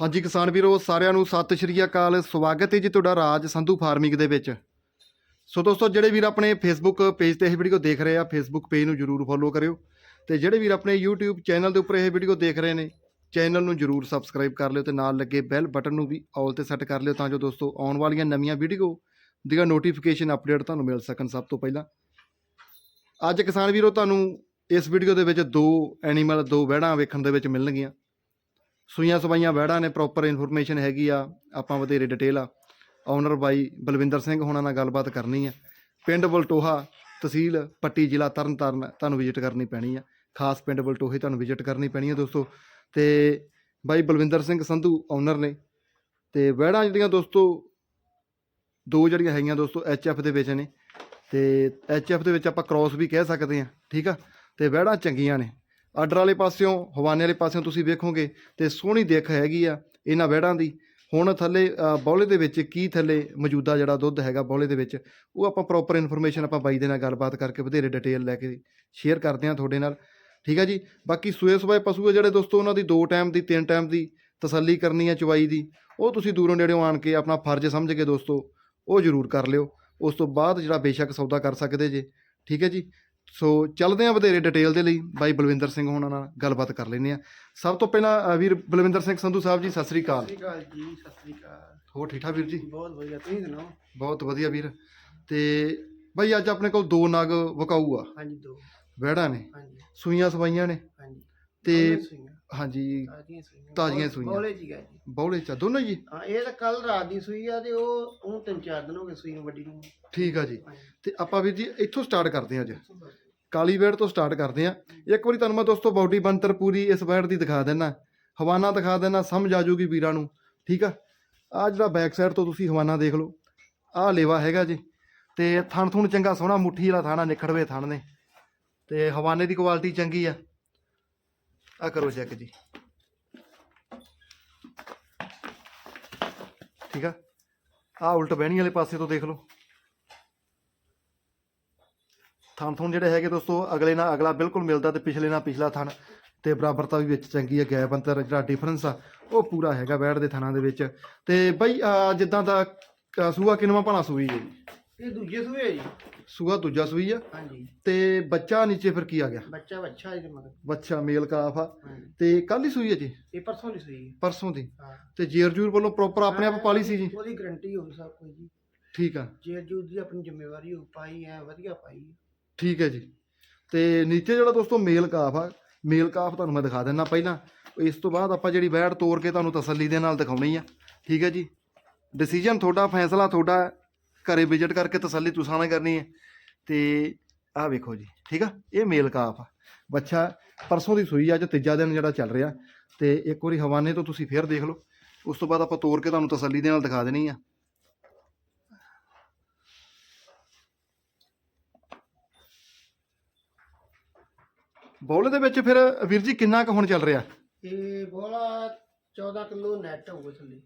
ਹਾਂਜੀ ਕਿਸਾਨ ਵੀਰੋ, ਸਾਰਿਆਂ ਨੂੰ ਸਤਿ ਸ਼੍ਰੀ ਅਕਾਲ। ਸਵਾਗਤ ਹੈ ਜੀ ਤੁਹਾਡਾ ਰਾਜ ਸੰਧੂ ਫਾਰਮਿੰਗ ਦੇ ਵਿੱਚ। ਸੋ ਦੋਸਤੋ, ਜਿਹੜੇ ਵੀਰ ਆਪਣੇ ਫੇਸਬੁੱਕ ਪੇਜ ਤੇ ਇਹ ਵੀਡੀਓ ਦੇਖ ਰਹੇ ਆ ਫੇਸਬੁੱਕ ਪੇਜ ਨੂੰ ਜਰੂਰ ਫੋਲੋ ਕਰਿਓ। ਤੇ ਜਿਹੜੇ ਵੀਰ ਆਪਣੇ YouTube ਚੈਨਲ ਦੇ ਉੱਪਰ ਇਹ ਵੀਡੀਓ ਦੇਖ ਰਹੇ ਨੇ ਚੈਨਲ ਨੂੰ ਜਰੂਰ ਸਬਸਕ੍ਰਾਈਬ ਕਰ ਲਿਓ ਤੇ ਨਾਲ ਲੱਗੇ ਬੈਲ ਬਟਨ ਨੂੰ ਵੀ ਆਲ ਤੇ ਸੈੱਟ ਕਰ ਲਿਓ ਤਾਂ ਜੋ ਦੋਸਤੋ, ਆਉਣ ਵਾਲੀਆਂ ਨਵੀਆਂ ਵੀਡੀਓ ਦੀਆਂ ਨੋਟੀਫਿਕੇਸ਼ਨ ਅਪਡੇਟ ਤੁਹਾਨੂੰ ਮਿਲ ਸਕਣ ਸਭ ਤੋਂ ਪਹਿਲਾਂ। ਅੱਜ ਕਿਸਾਨ ਵੀਰੋ, ਤੁਹਾਨੂੰ ਇਸ ਵੀਡੀਓ ਦੇ ਵਿੱਚ ਦੋ ਐਨੀਮਲ ਦੋ ਵਹਿੜਾਂ ਵੇਖਣ ਦੇ ਵਿੱਚ ਮਿਲਣਗੀਆਂ। ਸੂਈਆਂ ਸਵਾਈਆਂ ਵਹਿੜਾਂ ਨੇ ਪ੍ਰੋਪਰ ਇਨਫੋਰਮੇਸ਼ਨ ਹੈਗੀ ਆ, ਆਪਾਂ ਵਧੇਰੇ ਡਿਟੇਲ ਆ। ਓਨਰ ਬਾਈ ਬਲਵਿੰਦਰ ਸਿੰਘ ਹੋਣਾ ਨਾਲ ਗੱਲਬਾਤ ਕਰਨੀ ਆ। ਪਿੰਡ ਬਲਟੋਹਾ, ਤਹਿਸੀਲ ਪੱਟੀ ਜ਼ਿਲ੍ਹਾ ਤਰਨਤਾਰਨ, ਤੁਹਾਨੂੰ ਵਿਜ਼ਿਟ ਕਰਨੀ ਪੈਣੀ ਆ। ਖਾਸ ਪਿੰਡ ਬਲਟੋਹੇ ਤੁਹਾਨੂੰ ਵਿਜ਼ਿਟ ਕਰਨੀ ਪੈਣੀ ਆ ਦੋਸਤੋ। ਤੇ ਬਾਈ ਬਲਵਿੰਦਰ ਸਿੰਘ ਸੰਧੂ ਓਨਰ ਨੇ। ਤੇ ਵਹਿੜਾਂ ਜਿਹੜੀਆਂ ਦੋਸਤੋ, ਦੋ ਜਿਹੜੀਆਂ ਹੈਗੀਆਂ ਦੋਸਤੋ ਐਫ ਦੇ ਵਿੱਚ ਨੇ। ਤੇ ਐਫ ਦੇ ਵਿੱਚ ਆਪਾਂ ਕ੍ਰਾਸ ਵੀ ਕਹਿ ਸਕਦੇ ਆ, ਠੀਕ ਆ? ਤੇ ਵਹਿੜਾਂ ਚੰਗੀਆਂ ਨੇ। ਆਡਰ ਵਾਲੇ ਪਾਸਿਓਂ ਹਵਾਨੇ ਵਾਲੇ ਪਾਸਿਓਂ ਤੁਸੀਂ ਵੇਖੋਗੇ ਤੇ ਸੋਹਣੀ ਦਿੱਖ ਹੈਗੀ ਆ ਇਹਨਾਂ ਵਹਿੜਾਂ ਦੀ। ਹੁਣ ਥੱਲੇ ਅ, ਬੌਲੇ ਦੇ ਵਿੱਚ ਕੀ ਥੱਲੇ ਮੌਜੂਦਾ ਜਿਹੜਾ ਦੁੱਧ ਹੈਗਾ ਬੌਲੇ ਦੇ ਵਿੱਚ ਉਹ ਆਪਾਂ ਪ੍ਰੋਪਰ ਇਨਫੋਰਮੇਸ਼ਨ ਆਪਾਂ ਬਾਈ ਦੇ ਨਾਲ ਗੱਲਬਾਤ ਕਰਕੇ ਵਧੇਰੇ ਡਿਟੇਲ ਲੈ ਕੇ ਸ਼ੇਅਰ ਕਰਦੇ ਹਾਂ ਤੁਹਾਡੇ ਨਾਲ। ਠੀਕ ਹੈ ਜੀ? ਬਾਕੀ ਸੂਏ ਸਵਾਏ ਪਸ਼ੂ ਆ ਜਿਹੜੇ ਦੋਸਤੋ ਉਹਨਾਂ ਦੀ ਦੋ ਟਾਈਮ ਦੀ ਤਿੰਨ ਟਾਈਮ ਦੀ ਤਸੱਲੀ ਕਰਨੀ ਹੈ ਚਵਾਈ ਦੀ ਉਹ ਤੁਸੀਂ ਦੂਰੋਂ ਨੇੜਿਓਂ ਆਣ ਕੇ ਆਪਣਾ ਫਰਜ਼ ਸਮਝ ਕੇ ਦੋਸਤੋ ਉਹ ਜ਼ਰੂਰ ਕਰ ਲਿਓ। ਉਸ ਤੋਂ ਬਾਅਦ ਜਿਹੜਾ ਬੇਸ਼ੱਕ ਸੌਦਾ ਕਰ ਸਕਦੇ ਜੇ। ਠੀਕ ਹੈ ਜੀ? ਸੋ ਚੱਲਦੇ ਹਾਂ ਵਧੇਰੇ ਡਿਟੇਲ ਦੇ ਲਈ। ਬਾਈ ਬਲਵਿੰਦਰ ਸਿੰਘ ਹੋਣਾ ਨਾਲ ਗੱਲਬਾਤ ਕਰ ਲੈਂਦੇ ਆ ਸਭ ਤੋਂ ਪਹਿਲਾਂ ਵੀਰ ਬਲਵਿੰਦਰ ਸਿੰਘ ਸੰਧੂ ਸਾਹਿਬ ਜੀ ਸਤਿ ਸ੍ਰੀ ਅਕਾਲ। ਸਤਿ ਸ਼੍ਰੀ ਅਕਾਲ ਜੀ ਸਤਿ ਸ਼੍ਰੀ ਅਕਾਲ। ਹੋਰ ਠੀਕ ਠਾਕ ਵੀਰ ਜੀ? ਬਹੁਤ ਵਧੀਆ ਤੁਸੀਂ ਸੁਣਾਓ? ਬਹੁਤ ਵਧੀਆ ਵੀਰ। ਤੇ ਬਾਈ ਅੱਜ ਆਪਣੇ ਕੋਲ ਦੋ ਨਗ ਵਕਾਊ ਆ। ਹਾਂਜੀ ਦੋ। ਵਹਿੜਾਂ ਨੇ। ਹਾਂਜੀ। ਸੂਈਆਂ ਸਵਾਈਆਂ ਨੇ। ਹਾਂਜੀ। ਤੇ ਹਾਂਜੀ। ਤਾਜ਼ੀਆਂ ਸੂਈਆਂ। ਤਾਜ਼ੀਆਂ ਬੌਲੇ- ਸੂਈਆਂ। ਬੌਲੇ ਜੀ ਗਾ ਜੀ। ਬੌਲੇ ਚਾ ਦੋਨੋਂ ਜੀ? ਹਾਂ ਇਹ ਤਾਂ ਕੱਲ ਰਾਤ ਦੀ ਸੂਈ ਆ ਤੇ ਉਹ ਉਹ ਤਿੰਨ ਚਾਰ ਦਿਨ ਹੋ ਗਏ ਸੂਈ ਨੂੰ ਵੱਡੀ ਨੂੰ। ਠੀਕ ਆ ਜੀ। ਹਾਂਜੀ। ਤੇ ਆਪਾਂ ਵੀਰ ਜੀ ਇੱਥੋਂ ਸਟਾਰਟ ਕਰਦੇ ਹਾਂ ਅੱਜ। ਕਾਲੀ ਵੇੜ ਤੋਂ ਸਟਾਰਟ ਕਰਦੇ ਹਾਂ। ਇੱਕ ਵਾਰੀ ਤੁਹਾਨੂੰ ਮੈਂ ਦੋਸਤੋ ਬਾਡੀ ਬੰਤਰ ਪੂਰੀ ਇਸ ਵੇੜ ਦੀ ਦਿਖਾ ਦੇਣਾ ਹਵਾਨਾ ਦਿਖਾ ਦੇਣਾ ਸਮਝ ਆ ਜਾਊਗੀ ਵੀਰਾਂ ਨੂੰ। ਠੀਕ ਆ? ਆ ਜਿਹੜਾ ਬੈਕ ਸਾਈਡ ਤੋਂ ਤੁਸੀਂ ਹਵਾਨਾ ਦੇਖ ਲਓ। ਆਹ ਲੇਵਾ ਹੈਗਾ ਜੀ। ਤੇ ਥਣ ਥੁਣ ਚੰਗਾ ਸੋਹਣਾ ਮੁੱਠੀ ਵਾਲਾ ਥਾਣਾ ਨਿਖੜਵੇ ਥਣ ਨੇ। ਤੇ ਹਵਾਨੇ ਦੀ ਕੁਆਲਿਟੀ ਚੰਗੀ ਆ। ਆ ਕਰੋ ਚੈੱਕ ਜੀ। ਠੀਕ ਆ? ਆ ਉਲਟ ਬਹਿਣੀ ਵਾਲੇ ਪਾਸੇ ਤੋਂ ਦੇਖ ਲਓ। ਥਣ ਥੁਣ ਜਿਹੜੇ ਹੈਗੇ ਦੋਸਤੋ, ਅਗਲੇ ਨਾਲ ਅਗਲਾ ਬਿਲਕੁਲ ਮਿਲਦਾ ਤੇ ਪਿਛਲੇ ਨਾਲ ਪਿਛਲਾ ਥਣ। ਤੇ ਬਰਾਬਰਤਾ ਵੀ ਵਿੱਚ ਚੰਗੀ ਹੈ ਗੈਪ ਅੰਤਰ ਜਿਹੜਾ ਡਿਫਰੈਂਸ ਆ, ਉਹ ਪੂਰਾ ਹੈਗਾ ਬੈੜ ਦੇ ਥਣਾਂ ਦੇ ਵਿੱਚ। ਤੇ ਬਈ ਜਿੱਦਾਂ ਦਾ ਸੂਆ ਕਿਨਵਾ ਭਾਣਾ ਸੂਈ ਹੈ ਜੀ? ਇਹ ਦੂਜੇ ਸੂਏ ਆ ਜੀ। ਸੂਆ ਦੂਜਾ ਸੂਈ ਆ। ਹਾਂਜੀ। ਤੇ ਬੱਚਾ ਨੀਚੇ ਫਿਰ ਕੀ ਆ ਗਿਆ? ਬੱਚਾ ਬੱਚਾ ਇਹਦੇ ਮਗਰ। ਬੱਚਾ ਮੇਲ ਕਾਫ ਆ। ਹਾਂਜੀ ਤੇ ਕੱਲ ਹੀ ਸੂਈ ਹੈ ਜੀ? ਇਹ ਪਰਸੋਂ ਦੀ ਸੂਈ ਹੈ। ਪਰਸੋਂ ਦੀ। ਹਾਂ। ਤੇ ਜੇਰ ਜੂਰ ਵੱਲੋਂ ਪ੍ਰੋਪਰ ਆਪਣੇ ਆਪ ਪਾਲੀ ਸੀ ਜੀ? ਉਹਦੀ ਗਰੰਟੀ ਹੋਊ ਸਭ ਕੁਝ ਜੀ। ਠੀਕ ਆ। ਜੇ ਜੂਦ ਦੀ ਆਪਣੀ ਜ਼ਿੰਮੇਵਾਰੀ ਹੋ ਪਾਈ ਹੈ ਵਧੀਆ ਪਾਈ ਹੈ। ਠੀਕ ਹੈ ਜੀ। ਤੇ ਨੀਚੇ ਜਿਹੜਾ ਦੋਸਤੋ ਮੇਲ ਕਾਫ ਆ ਮੇਲ ਕਾਫ ਤੁਹਾਨੂੰ ਮੈਂ ਦਿਖਾ ਦਿੰਦਾ ਪਹਿਲਾਂ। ਇਸ ਤੋਂ ਬਾਅਦ ਆਪਾਂ ਜਿਹੜੀ ਵੈੜ ਤੋੜ ਕੇ ਤੁਹਾਨੂੰ ਤਸੱਲੀ ਦੇ ਨਾਲ ਦਿਖਾਉਣੀ ਆ। ਠੀਕ ਹੈ ਜੀ। ਡਿਸੀਜਨ ਤੁਹਾਡਾ ਫੈਸਲਾ ਤੁਹਾਡਾ ਘਰੇ ਵਿਜ਼ਿਟ ਕਰਕੇ ਤਸੱਲੀ ਤੁਸੀਂ ਨਾਲ ਕਰਨੀ ਹੈ। ਤੇ ਆਹ ਵੇਖੋ ਜੀ, ਠੀਕ ਆ? ਇਹ ਮੇਲ ਕਾਫ ਆ। ਬੱਚਾ ਪਰਸੋਂ ਦੀ ਸੂਈ, ਅੱਜ ਤੀਜਾ ਦਿਨ ਜਿਹੜਾ ਚੱਲ ਰਿਹਾ। ਤੇ ਇੱਕ ਵਾਰੀ ਹਵਾਨੇ ਤੋਂ ਤੁਸੀਂ ਫੇਰ ਦੇਖ ਲਓ। ਉਸ ਤੋਂ ਬਾਅਦ ਆਪਾਂ ਤੋੜ ਕੇ ਤੁਹਾਨੂੰ ਤਸੱਲੀ ਦੇ ਨਾਲ ਦਿਖਾ ਦੇਣੀ ਆ। ਬੌਲੇ ਦੇ ਵਿੱਚ ਫਿਰ ਵੀਰ ਜੀ ਕਿੰਨਾ ਕੁ ਹੁਣ ਚੱਲ ਰਿਹਾ? ਇਹ ਬੋਲਾ 14 ਕਿਲੋ ਨੈਟ ਹੋਊਗਾ ਥੱਲੇ।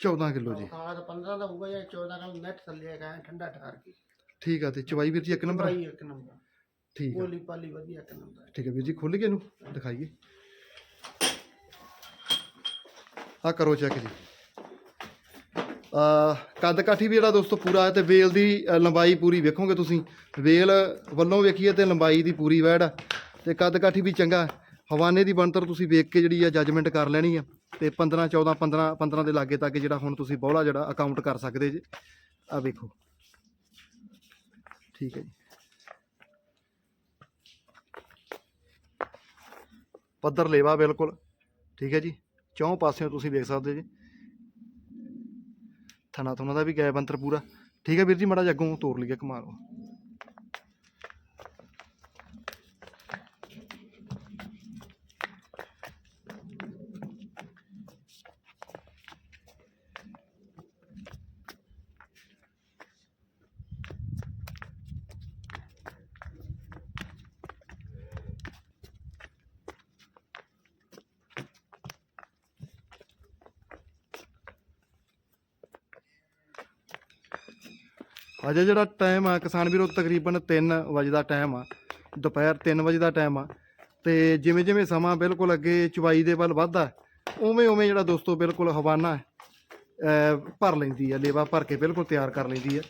14 ਕਿਲੋ ਜੀ। ਖਾਣਾ ਤਾਂ 15 ਦਾ ਹੋਊਗਾ ਜਾਂ 14 ਕਿਲੋ ਨੈਟ ਥੱਲੇ ਹੈਗਾ ਐਂ ਠੰਡਾ ਠਾਰ ਕੇ। ਠੀਕ ਆ ਤੇ ਚਵਾਈ ਵੀਰ ਜੀ ਇੱਕ ਨੰਬਰ? ਆ? ਭਾਈ ਇੱਕ ਨੰਬਰ। ਠੀਕ ਆ। ਪੋਲੀ ਪਾਲੀ ਵਧੀਆ ਇੱਕ ਨੰਬਰ। ਠੀਕ ਹੈ ਵੀਰ ਜੀ ਖੁੱਲ ਗਿਆ ਇਹਨੂੰ ਦਿਖਾਈਏ। ਆ ਕਰੋ ਚੈੱਕ ਜੀ। ਆ ਕੱਦ ਕਾਠੀ ਵੀ ਜਿਹੜਾ ਦੋਸਤੋ ਪੂਰਾ ਹੈ ਤੇ ਵੇਲ ਦੀ ਅ, ਲੰਬਾਈ ਪੂਰੀ ਵੇਖੋਗੇ ਤੁਸੀਂ। ਵੇਲ ਵੱਲੋਂ ਵੇਖੀਏ ਤੇ ਲੰਬਾਈ ਦੀ ਪੂਰੀ ਵੈੜ ਆ। ਤੇ ਕੱਦ ਕਾਠੀ ਵੀ ਚੰਗਾ ਹੈ। ਹਵਾਨੇ ਦੀ ਬਣਤਰ ਤੁਸੀਂ ਵੇਖ ਕੇ ਜਿਹੜੀ ਆ ਜੱਜਮੈਂਟ ਕਰ ਲੈਣੀ ਆ। ਤੇ 15 14 15 15 ਦੇ ਲਾਗੇ ਤੱਕ ਜਿਹੜਾ ਹੁਣ ਤੁਸੀਂ ਬੌਲਾ ਜਿਹੜਾ ਅਕਾਊਂਟ ਕਰ ਸਕਦੇ ਜੇ। ਆ ਵੇਖੋ। ਠੀਕ ਹੈ ਜੀ। ਪੱਧਰ ਲੇਵਾ ਬਿਲਕੁਲ। ਠੀਕ ਹੈ ਜੀ। ਚੌਂ ਪਾਸਿਓਂ ਤੁਸੀਂ ਵੇਖ ਸਕਦੇ ਜੀ। ਥਣਾ ਥੁਣਾ ਦਾ ਵੀ ਗੈਪ ਅੰਤਰ ਪੂਰਾ। ਠੀਕ ਹੈ ਵੀਰ ਜੀ, ਮੜਾ ਜੱਗੋਂ ਤੋੜ ਲਈਏ ਕਮਾਲ ਅਜੇ ਜਿਹੜਾ ਟਾਈਮ ਆ, ਕਿਸਾਨ ਵੀਰੋ, ਤਕਰੀਬਨ 3 ਵਜੇ ਦਾ ਟਾਈਮ ਆ। ਦੁਪਹਿਰ 3 ਵਜੇ ਦਾ ਟਾਈਮ ਆ। ਤੇ ਜਿਵੇਂ ਜਿਵੇਂ ਸਮਾਂ ਬਿਲਕੁਲ ਅੱਗੇ ਚਵਾਈ ਦੇ ਵੱਲ ਵੱਧਦਾ, ਉਵੇਂ ਉਵੇਂ ਜਿਹੜਾ ਦੋਸਤੋ ਬਿਲਕੁਲ ਹਵਾਨਾ ਭਰ ਲੈਂਦੀ ਹੈ ਲੇਵਾ ਭਰ ਕੇ ਬਿਲਕੁਲ ਤਿਆਰ ਕਰ ਲੈਂਦੀ ਹੈ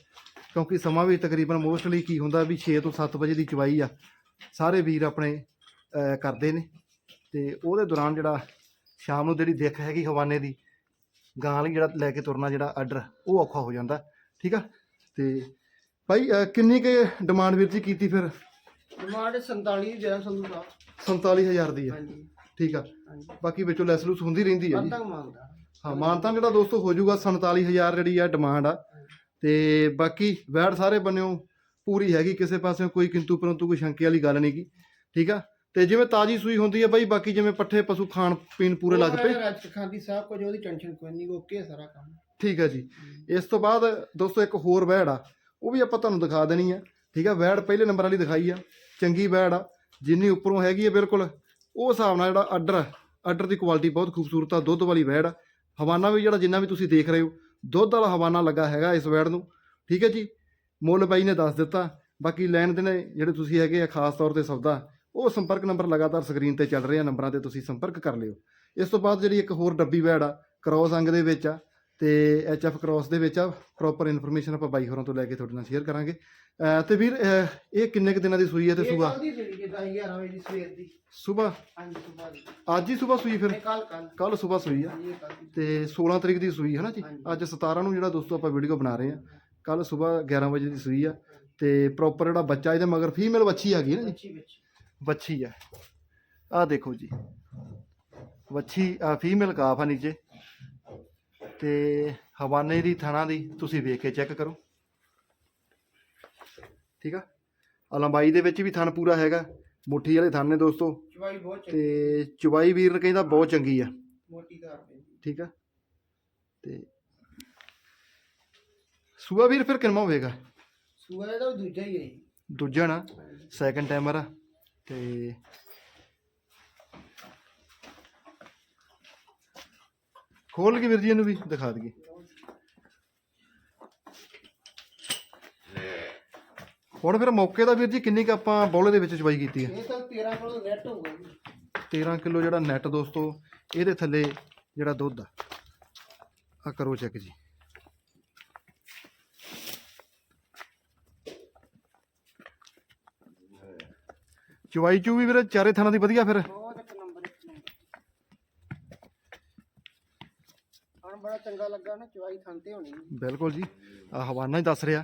ਕਿਉਂਕਿ ਸਮਾਂ ਵੀ ਤਕਰੀਬਨ ਮੋਸਟਲੀ ਕੀ ਹੁੰਦਾ ਵੀ 6 ਤੋਂ 7 ਵਜੇ ਦੀ ਚਵਾਈ ਆ। ਸਾਰੇ ਵੀਰ ਆਪਣੇ ਕਰਦੇ ਨੇ। ਤੇ ਉਹਦੇ ਦੌਰਾਨ ਜਿਹੜਾ ਸ਼ਾਮ ਨੂੰ ਜਿਹੜੀ ਦਿੱਖ ਹੈਗੀ ਹਵਾਨੇ ਦੀ, ਗਾਂ ਲਈ ਜਿਹੜਾ ਲੈ ਕੇ ਤੁਰਨਾ ਜਿਹੜਾ ਆਰਡਰ ਉਹ ਔਖਾ ਹੋ ਜਾਂਦਾ। ਠੀਕ ਆ? ਤੇ ਭਾਈ ਅਹ ਕਿੰਨੀ ਕੁ ਡਿਮਾਂਡ ਵੀਰ ਜੀ ਕੀਤੀ ਫਿਰ? ਡਿਮਾਂਡ 47 ਜਿਹੜਾ ਸੰਧੂ ਸਾਹਿਬ। 47000 ਦੀ ਆ। ਹਾਂਜੀ। ਠੀਕ ਆ। ਹਾਂਜੀ। ਬਾਕੀ ਵਿੱਚੋਂ ਲੈਸ ਲੂਸ ਹੁੰਦੀ ਰਹਿੰਦੀ ਆ ਜੀ। ਬੰਦਾ ਮੰਗਦਾ ਹਾਂ ਮਾਨਤਾ ਜਿਹੜਾ ਦੋਸਤੋ ਹੋ ਜਾਊਗਾ 47000 ਜਿਹੜੀ ਆ ਡਿਮਾਂਡ ਆ। ਤੇ ਬਾਕੀ ਵੈਟ ਸਾਰੇ ਬੰਨਿਓ ਪੂਰੀ ਹੈਗੀ ਕਿਸੇ ਪਾਸਿਓਂ ਕੋਈ ਕਿੰਤੂ ਪਰੰਤੂ ਕੋਈ ਸ਼ੰਕੇ ਵਾਲੀ ਗੱਲ ਨਹੀਂਗੀ ਠੀਕ ਆ? ਤੇ ਜਿਵੇਂ ਤਾਜੀ ਸੂਈ ਹੁੰਦੀ ਹੈ ਬਾਈ ਬਾਕੀ ਜਿਵੇਂ ਪੱਠੇ ਪਸ਼ੂ ਖਾਣ ਪੀਣ ਪੂਰੇ ਲੱਗ ਪਏ। ਰੱਜ ਖਾਂਦੀ ਸਾਹਿਬ ਕੁਝ ਉਹਦੀ ਟੈਨਸ਼ਨ ਕੋਈ ਨਹੀਂ ਓਕੇ ਸਾਰਾ ਕੰਮ। ਠੀਕ ਹੈ ਜੀ। ਇਸ ਤੋਂ ਬਾਅਦ ਦੋਸਤੋ ਇੱਕ ਹੋਰ ਵੈੜ ਆ ਉਹ ਵੀ ਆਪਾਂ ਤੁਹਾਨੂੰ ਦਿਖਾ ਦੇਣੀ ਆ ਠੀਕ ਆ? ਵੈੜ ਪਹਿਲੇ ਨੰਬਰ ਵਾਲੀ ਦਿਖਾਈ ਆ ਚੰਗੀ ਵੈੜ ਆ ਜਿੰਨੀ ਉੱਪਰੋਂ ਹੈਗੀ ਆ ਬਿਲਕੁਲ। ਉਹ ਹਿਸਾਬ ਨਾਲ ਜਿਹੜਾ ਆਰਡਰ ਆਰਡਰ ਦੀ ਕੁਆਲਿਟੀ ਬਹੁਤ ਖੂਬਸੂਰਤ ਆ ਦੁੱਧ ਵਾਲੀ ਵੈੜ ਆ। ਹਵਾਨਾ ਵੀ ਜਿਹੜਾ ਜਿੰਨਾ ਵੀ ਤੁਸੀਂ ਦੇਖ ਰਹੇ ਹੋ ਦੁੱਧ ਵਾਲਾ ਹਵਾਨਾ ਲੱਗਾ ਹੈਗਾ ਇਸ ਵੈੜ ਨੂੰ ਠੀਕ ਹੈ ਜੀ? ਮੁੱਲ ਬਾਈ ਨੇ ਦੱਸ ਦਿੱਤਾ ਬਾਕੀ ਲੈਣ ਦੇ ਨੇ ਜਿਹੜੇ ਤੁਸੀਂ ਹੈਗੇ ਆ ਖਾਸ ਤੌਰ ਤੇ ਸੌਦਾ ਉਹ ਸੰਪਰਕ ਨੰਬਰ ਲਗਾਤਾਰ ਸਕਰੀਨ ਤੇ ਚੱਲ ਰਹੇ ਆ ਨੰਬਰਾਂ ਤੇ ਤੁਸੀਂ ਸੰਪਰਕ ਕਰ ਲਿਓ। ਇਸ ਤੋਂ ਬਾਅਦ ਜਿਹੜੀ ਇੱਕ ਹੋਰ ਡੱਬੀ ਵੈੜ ਆ ਕ੍ਰੋਸ ਅੰਗ ਦੇ ਵਿੱਚ ਆ ਤੇ ਐਚ ਐਫ ਕ੍ਰੋਸ ਦੇ ਵਿੱਚ ਆ ਪ੍ਰੋਪਰ ਇਨਫੋਰਮੇਸ਼ਨ ਆਪਾਂ ਬਾਈ ਹੋਰਾਂ ਤੋਂ ਲੈ ਕੇ ਤੁਹਾਡੇ ਨਾਲ ਸ਼ੇਅਰ ਕਰਾਂਗੇ। ਅਹ ਤੇ ਵੀਰ ਅਹ ਇਹ ਕਿੰਨੇ ਕੁ ਦਿਨਾਂ ਦੀ ਸੂਈ ਹੈ ਤੇ ਸੂਆ? ਦੀ ਜਿਹੜੀ ਕਿ 10 11 ਵਜੇ ਦੀ ਸਵੇਰ ਦੀ। ਸਵੇਰ ਹਾਂਜੀ ਸੁਬਾਹ ਦੀ। ਅੱਜ ਹੀ ਸਵੇਰ ਸੂਈ ਫਿਰ? ਇਹ ਕੱਲ ਕੱਲ ਕੱਲ ਸੂਈ ਆ। ਹਾਂਜੀ ਇਹ ਕੱਲ ਤੇ 16 ਤਰੀਕ ਦੀ ਸੂਈ ਹੈ ਨਾ ਜੀ? ਹਾਂਜੀ। ਅੱਜ 17 ਨੂੰ ਜਿਹੜਾ ਦੋਸਤੋ ਆਪਾਂ ਵੀਡੀਓ ਬਣਾ ਰਹੇ ਆ। ਕੱਲ ਸਵੇਰ 11 ਵਜੇ ਦੀ ਸੂਈ ਆ। ਤੇ ਪ੍ਰੋਪਰ ਜਿਹੜਾ ਬੱਚਾ ਇਹਦੇ ਮਗਰ ਫੀਮੇਲ ਬੱਚੀ ਆ ਗਈ ਨਾ ਜੀ? ਬੱਚੀ ਵਿੱਚ ਵੱਛੀ ਆ। ਆ ਦੇਖੋ ਜੀ। ਵੱਛੀ ਆ ਫੀਮੇਲ ਕਾਫ ਆ ਨੀਚੇ। ਤੇ ਹਵਾਨੇ ਦੀ ਥਣਾ ਦੀ ਤੁਸੀਂ ਵੇਖ ਕੇ ਚੈੱਕ ਕਰੋ। ਠੀਕ ਆ? ਆ ਲੰਬਾਈ ਦੇ ਵਿੱਚ ਵੀ ਥਣ ਪੂਰਾ ਹੈਗਾ। ਮੁੱਠੀ ਵਾਲੇ ਥਣ ਨੇ ਦੋਸਤੋ। ਚਵਾਈ ਬਹੁਤ ਚੰਗੀ ਤੇ ਚੁਬਾਈ ਵੀਰ ਕਹਿੰਦਾ ਬਹੁਤ ਚੰਗੀ ਆ। ਮੋਟੀ ਧਾਰ ਪੈਂਦੀ ਠੀਕ ਆ? ਤੇ ਸੂਆ ਵੀਰ ਫਿਰ ਕਿੰਨਾ ਹੋਵੇਗਾ? ਸੂਆ ਇਹਦਾ ਵੀ ਦੂਜਾ ਹੀ ਹੈ ਜੀ। ਦੂਜਾ ਨਾ। ਸੈਕੰਡ ਟਾਈਮਰ ਆ। ਤੇ ਖੋਲ ਕੇ ਵੀਰ ਜੀ ਇਹਨੂੰ ਵੀ ਦਿਖਾ ਦਈਏ। ਹੁਣ ਫਿਰ ਮੌਕੇ ਦਾ ਵੀਰ ਜੀ ਕਿੰਨੀ ਕ ਆਪਾਂ ਬੌਲੇ ਦੇ ਵਿੱਚ ਚਵਾਈ ਕੀਤੀ ਹੈ ਇਹ ਤਾਂ 13 ਕਿਲੋ ਨੈਟ ਹੋਊਗਾ ਜੀ। 13 ਕਿਲੋ ਜਿਹੜਾ ਨੈਟ ਦੋਸਤੋ ਇਹਦੇ ਥੱਲੇ ਜਿਹੜਾ ਦੁੱਧ ਆ। ਆ ਕਰੋ ਚੈੱਕ ਜੀ। ਚਵਾਈ ਚੂ ਵੀ ਵੀਰੇ ਚਾਰੇ ਥਾਣਾ ਦੀ ਵਧੀਆ ਫਿਰ ਬਹੁਤ ਇੱਕ ਨੰਬਰ ਇੱਕ ਨੰਬਰ ਹਣ ਬੜਾ ਚੰਗਾ ਲੱਗਾ ਨਾ ਚਵਾਈ ਥਾਂ ਤੇ ਹੋਣੀ। ਬਿਲਕੁਲ ਜੀ। ਆ ਹਵਾਨਾ ਹੀ ਦੱਸ ਰਿਹਾ।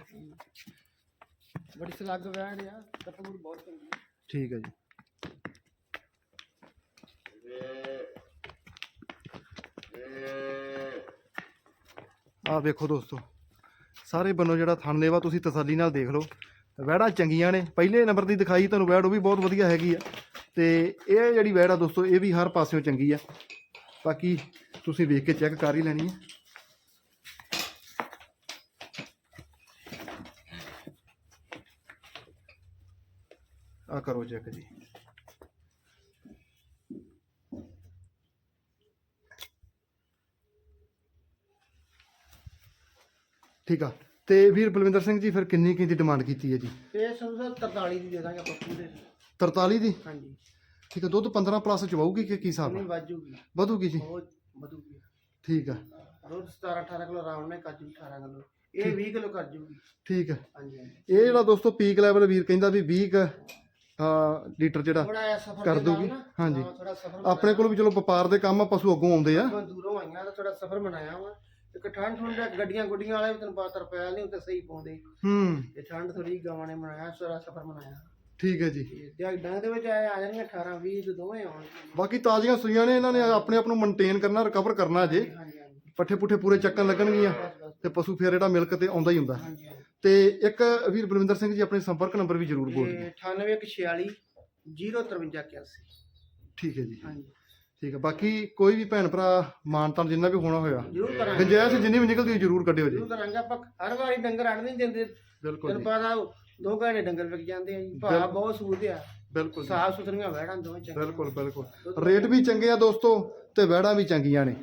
ਬੜੀ ਸਲੱਗ ਵੈਣ ਆ ਕਪੂਰ ਬਹੁਤ ਚੰਗੀ ਆ। ਠੀਕ ਹੈ ਜੀ। ਆ ਵੇਖੋ ਦੋਸਤੋ ਸਾਰੇ ਬੰਨੋ ਜਿਹੜਾ ਥਣ ਲੇਵਾ ਤੁਸੀਂ ਤਸੱਲੀ ਨਾਲ ਦੇਖ ਲਓ। ਵੈੜਾਂ ਚੰਗੀਆਂ ਨੇ। ਪਹਿਲੇ ਨੰਬਰ ਦੀ ਦਿਖਾਈ ਤੁਹਾਨੂੰ ਵੈੜ ਉਹ ਵੀ ਬਹੁਤ ਵਧੀਆ ਹੈਗੀ ਆ। ਤੇ ਇਹ ਜਿਹੜੀ ਵੈੜ ਆ ਦੋਸਤੋ ਇਹ ਵੀ ਹਰ ਪਾਸਿਓਂ ਚੰਗੀ ਆ। ਬਾਕੀ ਤੁਸੀਂ ਵੇਖ ਕੇ ਚੈੱਕ ਕਰ ਹੀ ਲੈਣੀ ਹੈ। ਆ ਕਰੋ ਚੈੱਕ ਜੀ। ਠੀਕ ਆ। ਤੇ ਵੀਰ ਬਲਵਿੰਦਰ ਸਿੰਘ ਜੀ ਫਿਰ ਕਿੰਨੀ ਕੀ ਦੀ ਡਿਮਾਂਡ ਕੀਤੀ ਹੈ ਜੀ? ਇਹ ਸਮਝੋ 43 ਦੀ ਦੇ ਦਾਂਗੇ ਆਪਾਂ ਪੂਰੇ। 43 ਦੀ? ਹਾਂਜੀ। ਠੀਕ ਆ ਦੁੱਧ 15 ਪਲੱਸ ਚਵਾਊਗੀ ਕਿ ਕੀ ਹਿਸਾਬ ਨਹੀਂ ਵਾਜੂਗੀ ਵਧੂਗੀ ਜੀ। ਬਹੁਤ ਵਧੂਗੀ ਠੀਕ ਆ। ਦੁੱਧ 17 18 ਕਿਲੋ ਆਰਾਮ ਨਾਲ ਕਾਜੂ 18 ਕਿਲੋ। ਇਹ 20 ਕਿਲੋ ਕਰ ਜੂਗੀ ਠੀਕ ਆ। ਹਾਂਜੀ ਹਾਂਜੀ। ਇਹ ਜਿਹੜਾ ਦੋਸਤੋ ਪੀਕ ਲੈਵਲ ਵੀਰ ਕਹਿੰਦਾ ਵੀ 20 ਕੁ, ਲੀਟਰ ਜਿਹੜਾ ਥੋੜਾ ਜਿਹਾ ਸਫਰ ਕਰ ਦੂਗੀ? ਹਾਂਜੀ। ਹਾਂ, ਥੋੜਾ ਸਫਰ ਆਪਣੇ ਕੋਲ ਵੀ ਚਲੋ ਵਪਾਰ ਦੇ ਕੰਮ ਆ ਪਸ਼ੂ ਅੱਗੋਂ ਆਉਂਦੇ ਆ। ਦੂਰੋਂ ਆਈਆਂ ਤਾਂ ਥੋੜਾ ਸਫਰ ਬਣਾਇਆ ਵਾ। ਇੱਕ ਠੰਡ ਠੰਡ ਗੱਡੀਆਂ ਗੁੱਡੀਆਂ ਵਾਲੇ ਵੀ ਤੈਨੂੰ ਪਤਾ ਰੁਪਿਆ ਨਹੀਂ ਉੱਤੇ ਸਹੀ ਪਾਉਂਦੇ। ਹੂੰ। ਇਹ ਠੰਡ ਥੋੜੀ ਗਾਵਾਂ ਨੇ ਬਣਾਇਆ ਸਾਰਾ ਸਫਰ ਬਣਾਇਆ। ਠੀਕ ਹੈ ਜੀ। ਤੇ ਦਿਹਾੜੀ ਡੰਗ ਦੇ ਵਿੱਚ ਆਏ ਆ ਜਾਣਗੇ 18 20 ਤੇ ਦੋਵੇਂ ਆਉਣਗੇ ਬਾਕੀ ਤਾਜ਼ੀਆਂ ਸੂਈਆਂ ਨੇ ਇਹਨਾਂ ਨੇ ਆਪਣੇ ਆਪ ਨੂੰ ਮੇਨਟੇਨ ਕਰਨਾ ਰਿਕਵਰ ਕਰਨਾ ਜੇ। ਹਾਂਜੀ ਹਾਂਜੀ ਪੱਠੇ ਪੁੱਠੇ ਪੂਰੇ ਚੱਕਣ ਲੱਗਣਗੀਆਂ ਤੇ ਪਸ਼ੂ ਫੇਰ ਜਿਹੜਾ ਮਿਲਕ ਤੇ ਆਉਂਦਾ ਹੀ ਹੁੰਦਾ। ਹਾਂਜੀ ਹਾਂਜੀ। ਤੇ ਇੱਕ ਵੀਰ ਬਲਵਿੰਦਰ ਸਿੰਘ ਜੀ ਆਪਣੇ ਸੰਪਰਕ ਨੰਬਰ ਵੀ ਜ਼ਰੂਰ ਬੋਲ ਦਿਓ। ਇਹ 9846 05381 ਠੀਕ ਹੈ ਜੀ। ਹਾਂਜੀ। ਠੀਕ ਹੈ ਬਾਕੀ ਕੋਈ ਵੀ ਭੈਣ ਭਰਾ ਮਾਨਤਾਨ ਜਿੰਨਾ ਵੀ ਹੋਣਾ ਹੋਇਆ ਜ਼ਰੂਰ ਕਰਾਂਗੇ। ਗੁੰਜਾਇਸ਼ ਜਿੰਨੀ ਵੀ ਨਿਕਲਦੀ ਜ਼ਰੂਰ ਕੱਢਿਓ ਜੀ। ਜ਼ਰੂਰ ਕਰਾਂਗੇ ਆਪਾਂ ਹਰ ਵਾਰੀ ਡੰਗਰ ਅੜ ਨਹੀਂ ਦਿੰਦੇ। ਬਿਲਕੁਲ ਜੀ। ਪਤਾ ਦੋ ਘੰਟੇ ਡੰਗਰ ਵਿਕ ਜਾਂਦੇ ਆ ਜੀ ਭਾਅ ਬਿਲਕੁਲ। ਬਹੁਤ ਸੂਦ ਆ। ਬਿਲਕੁਲ ਜੀ, ਸਾਫ਼ ਸੁਥਰੀਆਂ ਵਹਿੜਾਂ ਦੋਵੇਂ ਚੰਗੀਆਂ। ਬਿਲਕੁਲ ਬਿਲਕੁਲ। ਰੇਟ ਵੀ ਚੰਗੇ ਆ ਦੋਸਤੋ ਤੇ ਵੈੜਾਂ ਵੀ ਚੰਗੀਆਂ ਨੇ।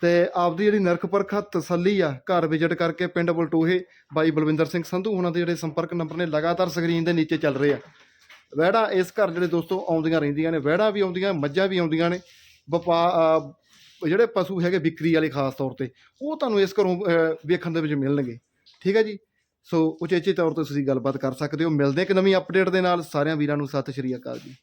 ਤੇ ਆਪਦੀ ਜਿਹੜੀ ਨਰਕ ਪਰਖਾ ਤਸੱਲੀ ਆ ਘਰ ਵਿਜ਼ਿਟ ਕਰਕੇ ਪਿੰਡ ਬਲਟੋਹੇ ਬਾਈ ਬਲਵਿੰਦਰ ਸਿੰਘ ਸੰਧੂ ਉਹਨਾਂ ਦੇ ਜਿਹੜੇ ਸੰਪਰਕ ਨੰਬਰ ਨੇ ਲਗਾਤਾਰ ਸਕਰੀਨ ਦੇ ਨੀਚੇ ਚੱਲ ਰਹੇ ਆ। ਵੈੜਾਂ ਇਸ ਘਰ ਜਿਹੜੇ ਦੋਸਤੋ ਆਉਂਦੀਆਂ ਰਹਿੰਦੀਆਂ ਨੇ ਵੈੜਾਂ ਵੀ ਆਉਂਦੀਆਂ ਮੱਝਾਂ ਵੀ ਆਉਂਦੀਆਂ ਨੇ ਵਪਾ ਅਹ ਜਿਹੜੇ ਪਸ਼ੂ ਹੈਗੇ ਵਿਕਰੀ ਵਾਲੇ ਖਾਸ ਤੌਰ ਤੇ ਉਹ ਤੁਹਾਨੂੰ ਇਸ ਘਰੋਂ ਅਹ, ਵੇਖਣ ਦੇ ਵਿੱਚ ਮਿਲਣਗੇ। ਠੀਕ ਹੈ ਜੀ? ਸੋ ਉਚੇਚੇ ਤੌਰ ਤੇ ਤੁਸੀਂ ਗੱਲਬਾਤ ਕਰ ਸਕਦੇ ਹੋ। ਮਿਲਦੇ ਇੱਕ ਨਵੀਂ ਅਪਡੇਟ ਦੇ ਨਾਲ। ਸਾਰਿਆਂ ਵੀਰਾਂ ਨੂੰ ਸਤਿ ਸ਼੍ਰੀ ਅਕਾਲ ਜੀ।